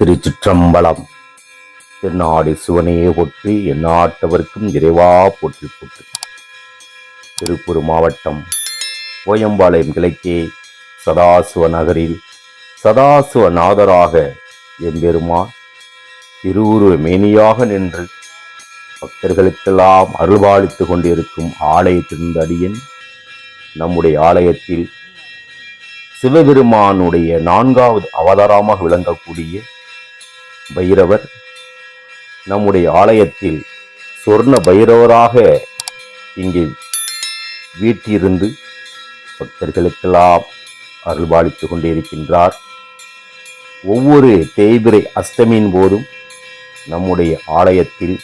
திருச்சிற்றம்பலம். தென்னாடு சிவனையே போற்றி எந்நாட்டவருக்கும் இறைவா போற்றி போற்று. திருப்பூர் மாவட்டம் கோயம்பாளையம் கிழக்கே சதாசிவ நகரில் சதாசிவ நாதராக எம்பெருமான் திருவுருவ மேனியாக நின்று பக்தர்களுக்கெல்லாம் அருள்பாலித்துக் கொண்டிருக்கும் ஆலயத்திலிருந்து அடியன் நம்முடைய ஆலயத்தில் சிவபெருமானுடைய நான்காவது அவதாரமாக விளங்கக்கூடிய பைரவர் நம்முடைய ஆலயத்தில் சொர்ண பைரவராக இங்கே வீட்டிருந்து பக்தர்களுக்கெல்லாம் அருள்பாலித்துக் கொண்டிருக்கின்றார். ஒவ்வொரு தேய்பிரை அஷ்டமியின் போதும் நம்முடைய ஆலயத்தில்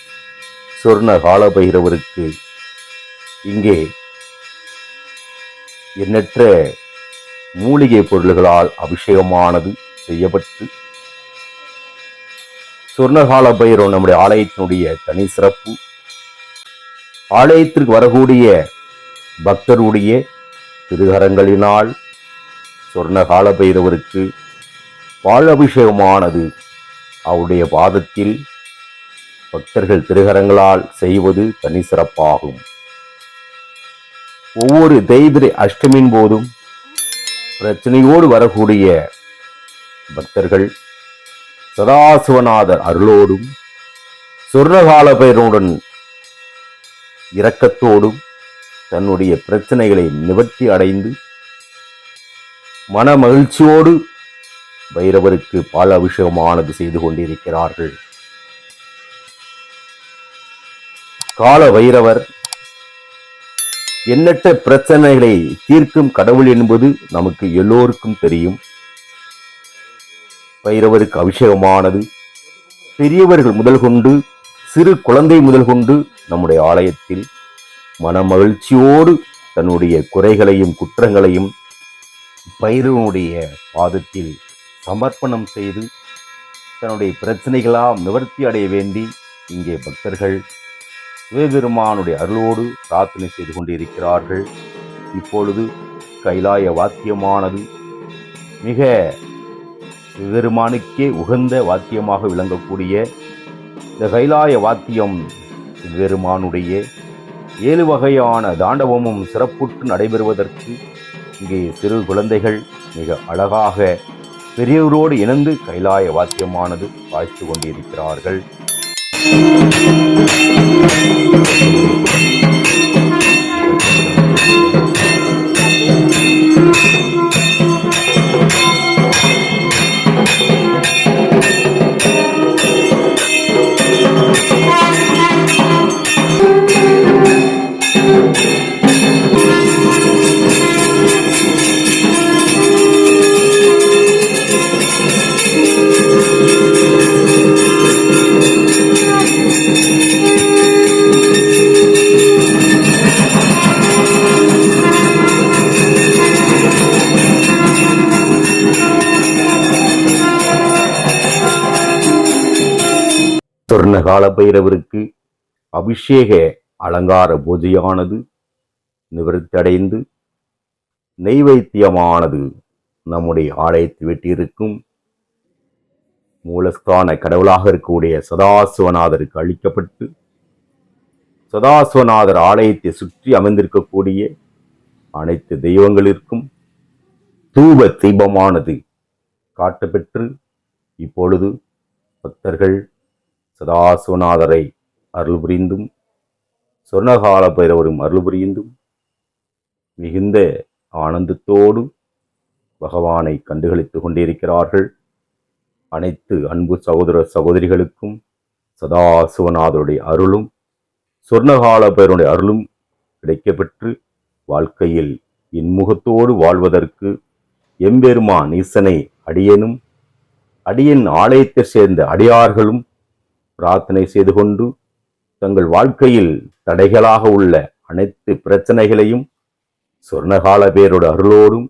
சொர்ண கால பைரவருக்கு இங்கே எண்ணற்ற மூலிகை பொருள்களால் அபிஷேகமானது செய்யப்பட்டு சொர்ணகால பைரவ் நம்முடைய ஆலயத்தினுடைய தனி சிறப்பு. ஆலயத்திற்கு வரக்கூடிய பக்தருடைய திருகரங்களினால் சொர்ணகால பைரவருக்கு பால் அபிஷேகமானது அவருடைய பாதத்தில் பக்தர்கள் திருகரங்களால் செய்வது தனி சிறப்பாகும். ஒவ்வொரு தெய்திரை அஷ்டமின் போதும் பிரச்சனையோடு வரக்கூடிய பக்தர்கள் சதாசிவநாதர் அருளோடும் சொர்ணகால பெயருடன் இரக்கத்தோடும் தன்னுடைய பிரச்சனைகளை நிவர்த்தி அடைந்து மன மகிழ்ச்சியோடு பைரவருக்கு பால் அபிஷேகமானது செய்து கொண்டிருக்கிறார்கள். கால பைரவர் எண்ணற்ற பிரச்சனைகளை தீர்க்கும் கடவுள் என்பது நமக்கு எல்லோருக்கும் தெரியும். பைரவருக்கு அபிஷேகமானது. பெரியவர்கள் முதல் கொண்டு சிறு குழந்தை முதல் கொண்டு நம்முடைய ஆலயத்தில் மனமகிழ்ச்சியோடு தன்னுடைய குறைகளையும் குற்றங்களையும் பைரவனுடைய பாதத்தில் சமர்ப்பணம் செய்து தன்னுடைய பிரச்சனைகளாம் நிவர்த்தி அடைய வேண்டி இங்கே பக்தர்கள் சிவபெருமானுடைய அருளோடு பிரார்த்தனை செய்து கொண்டிருக்கிறார்கள். இப்பொழுது கைலாய வாத்தியமானது மிக சிவபெருமானுக்கே உகந்த வாத்தியமாக விளங்கக்கூடிய இந்த கைலாய வாத்தியம் சிவபெருமானுடைய ஏழு வகையான தாண்டவமும் சிறப்புற்று நடைபெறுவதற்கு இங்கே சிறு குழந்தைகள் மிக அழகாக பெரியவரோடு இணைந்து கைலாய வாத்தியமானது வாய்த்து கொண்டிருக்கிறார்கள். சொர்ணகால பைரவருக்கு அபிஷேக அலங்கார பூஜையானது நிவர்த்தடைந்து நெய்வைத்தியமானது நம்முடைய ஆலயத்தை வெட்டியிருக்கும் மூலஸ்தான கடவுளாக இருக்கக்கூடிய சதாசிவநாதருக்கு அளிக்கப்பட்டு சதாசிவநாதர் ஆலயத்தை சுற்றி அமைந்திருக்கக்கூடிய அனைத்து தெய்வங்களிற்கும் தூப தீபமானது காட்டப்பெற்று இப்பொழுது பக்தர்கள் சதாசிவநாதரை அருள் புரிந்தும் சொர்ணகால பைரவரும் அருள் புரிந்தும் மிகுந்த ஆனந்தத்தோடு பகவானை கண்டுகளித்து கொண்டிருக்கிறார்கள். அனைத்து அன்பு சகோதர சகோதரிகளுக்கும் சதாசுவநாதருடைய அருளும் சொர்ணகால பைரவனுடைய அருளும் கிடைக்கப்பெற்று வாழ்க்கையில் இன்முகத்தோடு வாழ்வதற்கு எம்பெருமான் ஈசனை அடியனும் அடியன் ஆலயத்தை சேர்ந்த அடியார்களும் பிரார்த்தனை செய்து கொண்டு தங்கள் வாழ்க்கையில் தடைகளாக உள்ள அனைத்து பிரச்சனைகளையும் சொர்ணகால பேரோட அருளோடும்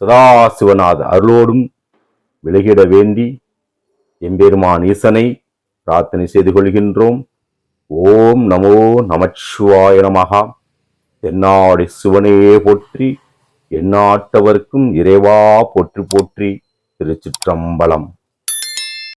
சதாசிவநாத அருளோடும் விலகிட வேண்டி எம்பெருமான் ஈசனை பிரார்த்தனை செய்து கொள்கின்றோம். ஓம் நமோ நமச்சிவாய நமகா தென்னாடி சிவனையே போற்றி எந்நாட்டவர்க்கும் இறைவா போற்றி போற்றி திருச்சிற்றம்பலம்.